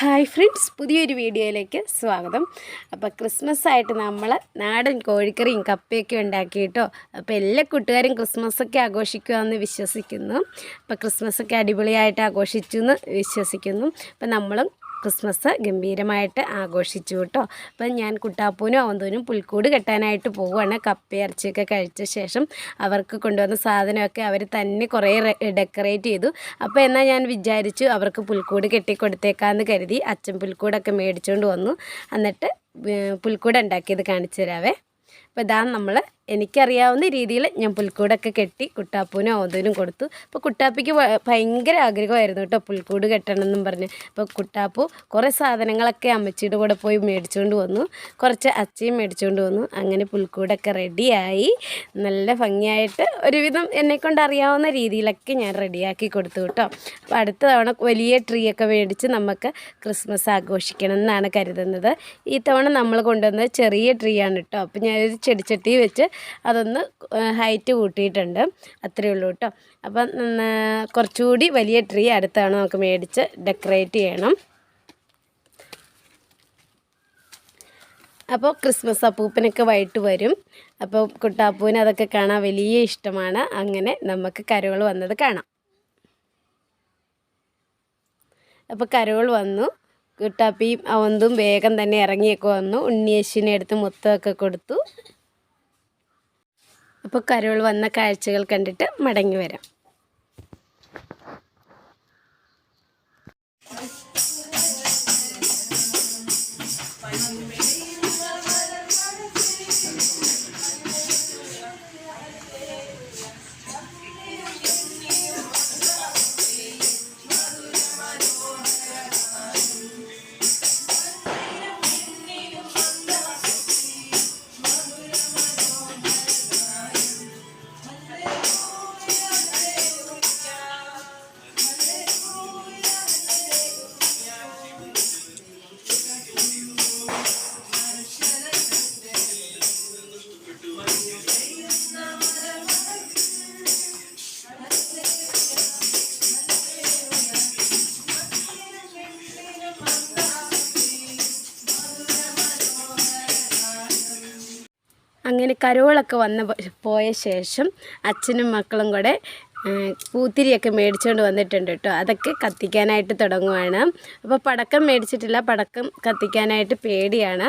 Hi friends പുതിയൊരു വീഡിയോയിലേക്ക് സ്വാഗതം. അപ്പോൾ ക്രിസ്മസ് ആയിട്ട് നമ്മൾ നാടൻ കോഴിക്കറിയും കപ്പയൊക്കെ ഉണ്ടാക്കിയിട്ടോ. അപ്പോൾ എല്ലാ കൂട്ടുകാരും ക്രിസ്മസൊക്കെ ആഘോഷിക്കുമെന്ന് വിശ്വസിക്കുന്നു. അപ്പോൾ ക്രിസ്മസൊക്കെ അടിപൊളിയായിട്ട് ആഘോഷിച്ചു എന്ന് വിശ്വസിക്കുന്നു. അപ്പോൾ നമ്മളും ക്രിസ്മസ് ഗംഭീരമായിട്ട് ആഘോഷിച്ചു കേട്ടോ. അപ്പം ഞാൻ കുട്ടാപ്പൂനും അവന്തൂനും പുൽക്കൂട് കെട്ടാനായിട്ട് പോവുകയാണ്. കപ്പയിറച്ചിയൊക്കെ കഴിച്ച ശേഷം അവർക്ക് കൊണ്ടുവന്ന സാധനമൊക്കെ അവർ തന്നെ കുറേ ഡെക്കറേറ്റ് ചെയ്തു. അപ്പോൾ എന്നാൽ ഞാൻ വിചാരിച്ചു അവർക്ക് പുൽക്കൂട് കെട്ടിക്കൊടുത്തേക്കാന്ന് കരുതി അച്ഛൻ പുൽക്കൂടൊക്കെ മേടിച്ചുകൊണ്ട് വന്നു. എന്നിട്ട് പുൽക്കൂട് ഉണ്ടാക്കിയത് കാണിച്ചു തരാവേ. അപ്പോൾ ഇതാണ് നമ്മൾ എനിക്കറിയാവുന്ന രീതിയിൽ ഞാൻ പുൽക്കൂടൊക്കെ കെട്ടി കുട്ടാപ്പൂനും ഓതനും കൊടുത്തു. അപ്പോൾ കുട്ടാപ്പിക്ക് ഭയങ്കര ആഗ്രഹമായിരുന്നു കേട്ടോ പുൽക്കൂട് കെട്ടണം എന്നും പറഞ്ഞ്. അപ്പോൾ കുട്ടാപ്പു കുറേ സാധനങ്ങളൊക്കെ അമ്മച്ചിയുടെ കൂടെ പോയി മേടിച്ചുകൊണ്ട് വന്നു. കുറച്ച് അച്ചയും മേടിച്ചുകൊണ്ട് വന്നു. അങ്ങനെ പുൽക്കൂടൊക്കെ റെഡിയായി. നല്ല ഭംഗിയായിട്ട് ഒരുവിധം എന്നെക്കൊണ്ട് അറിയാവുന്ന രീതിയിലൊക്കെ ഞാൻ റെഡിയാക്കി കൊടുത്തു കേട്ടോ. അപ്പോൾ അടുത്ത തവണ വലിയ ട്രീ ഒക്കെ മേടിച്ച് നമുക്ക് ക്രിസ്മസ് ആഘോഷിക്കണം എന്നാണ് കരുതുന്നത്. ഈ തവണ നമ്മൾ കൊണ്ടുവന്നത് ചെറിയ ട്രീ ആണ് കേട്ടോ. അപ്പോൾ ഞാനൊരു ചെടിച്ചട്ടി വെച്ച് അതൊന്ന് ഹൈറ്റ് കൂട്ടിയിട്ടുണ്ട്. അത്രയേ ഉള്ളൂ കേട്ടോ അപ്പം കുറച്ചുകൂടി വലിയ ട്രീ അടുത്താണ് നമുക്ക് മേടിച്ച് ഡെക്കറേറ്റ് ചെയ്യണം. അപ്പോൾ ക്രിസ്മസ് അപ്പൂപ്പനൊക്കെ വൈകിട്ട് വരും. അപ്പോൾ കുട്ടാപ്പൂവിന് അതൊക്കെ കാണാൻ വലിയ ഇഷ്ടമാണ്. അങ്ങനെ നമുക്ക് കരകൾ വന്നത് കാണാം. അപ്പോൾ കരകൾ വന്നു. കുട്ടാപ്പിയും അവന്തും വേഗം തന്നെ ഇറങ്ങിയൊക്കെ വന്നു. ഉണ്ണിയേശിനെ എടുത്ത് മുത്തമൊക്കെ കൊടുത്തു. അപ്പോൾ കരോൾ വന്ന കാഴ്ചകൾ കണ്ടിട്ട് മടങ്ങി വരാം. അങ്ങനെ കരോളൊക്കെ വന്ന പോയ ശേഷം അച്ഛനും മക്കളും കൂടെ പൂത്തിരിയൊക്കെ മേടിച്ചുകൊണ്ട് വന്നിട്ടുണ്ട് കേട്ടോ അതൊക്കെ കത്തിക്കാനായിട്ട് തുടങ്ങുവാണ്. അപ്പോൾ പടക്കം മേടിച്ചിട്ടില്ല. പടക്കം കത്തിക്കാനായിട്ട് പേടിയാണ്.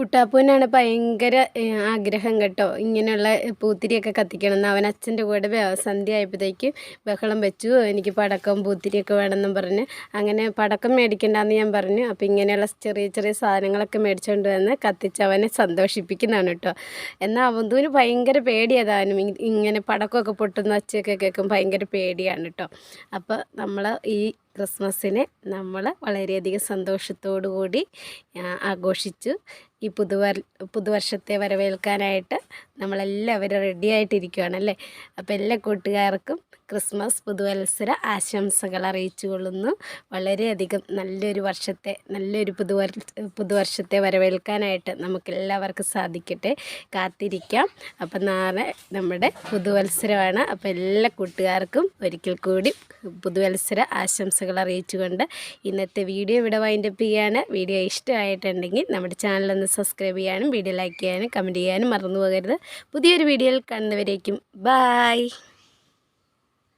കുട്ടാപ്പൂവിനാണ് ഭയങ്കര ആഗ്രഹം കേട്ടോ. ഇങ്ങനെയുള്ള പൂത്തിരിയൊക്കെ കത്തിക്കണം എന്ന് അവൻ അച്ഛന്റെ കൂടെ സന്ധ്യ ആയപ്പോഴത്തേക്ക് ബഹളം വെച്ചു. എനിക്ക് പടക്കം പൂത്തിരിയൊക്കെ വേണമെന്നും പറഞ്ഞ്. അങ്ങനെ പടക്കം മേടിക്കണ്ടെന്ന് ഞാൻ പറഞ്ഞു. അപ്പോൾ ഇങ്ങനെയുള്ള ചെറിയ ചെറിയ സാധനങ്ങളൊക്കെ മേടിച്ചുകൊണ്ട് വന്ന് കത്തിച്ച് അവനെ സന്തോഷിപ്പിക്കുന്നതാണ് കേട്ടോ. എന്നാൽ അവന്തൂന് ഭയങ്കര പേടിയതാനും ഇങ്ങനെ പടക്കമൊക്കെ പൊട്ടുന്ന ഒച്ചയൊക്കെ കേൾക്കും ഭയങ്കര പേടിയാണ് കേട്ടോ. അപ്പോൾ നമ്മൾ ഈ ക്രിസ്മസിനെ നമ്മൾ വളരെയധികം സന്തോഷത്തോടു കൂടി ആഘോഷിച്ചു. ഈ പുതുവർ പുതുവർഷത്തെ വരവേൽക്കാനായിട്ട് നമ്മളെല്ലാവരും റെഡി ആയിട്ടിരിക്കുകയാണ് അല്ലേ അപ്പോൾ എല്ലാ കൂട്ടുകാർക്കും ക്രിസ്മസ് പുതുവത്സര ആശംസകൾ അറിയിച്ചു കൊള്ളുന്നു വളരെയധികം നല്ലൊരു വർഷത്തെ നല്ലൊരു പുതുവർ പുതുവർഷത്തെ വരവേൽക്കാനായിട്ട് നമുക്കെല്ലാവർക്കും സാധിക്കട്ടെ. കാത്തിരിക്കാം. അപ്പം നാളെ നമ്മുടെ പുതുവത്സരമാണ്. അപ്പോൾ എല്ലാ കൂട്ടുകാർക്കും ഒരിക്കൽ കൂടി പുതുവത്സര ആശംസകൾ അറിയിച്ചുകൊണ്ട് ഇന്നത്തെ വീഡിയോ ഇവിടെ വൈൻഡപ്പ് ചെയ്യാണ്. വീഡിയോ ഇഷ്ടമായിട്ടുണ്ടെങ്കിൽ നമ്മുടെ ചാനലൊന്ന് സബ്സ്ക്രൈബ് ചെയ്യാനും വീഡിയോ ലൈക്ക് ചെയ്യാനും കമന്റ് ചെയ്യാനും മറന്നു പോകരുത്. പുതിയൊരു വീഡിയോയിൽ കാണുന്നവരേക്കും. ബായ്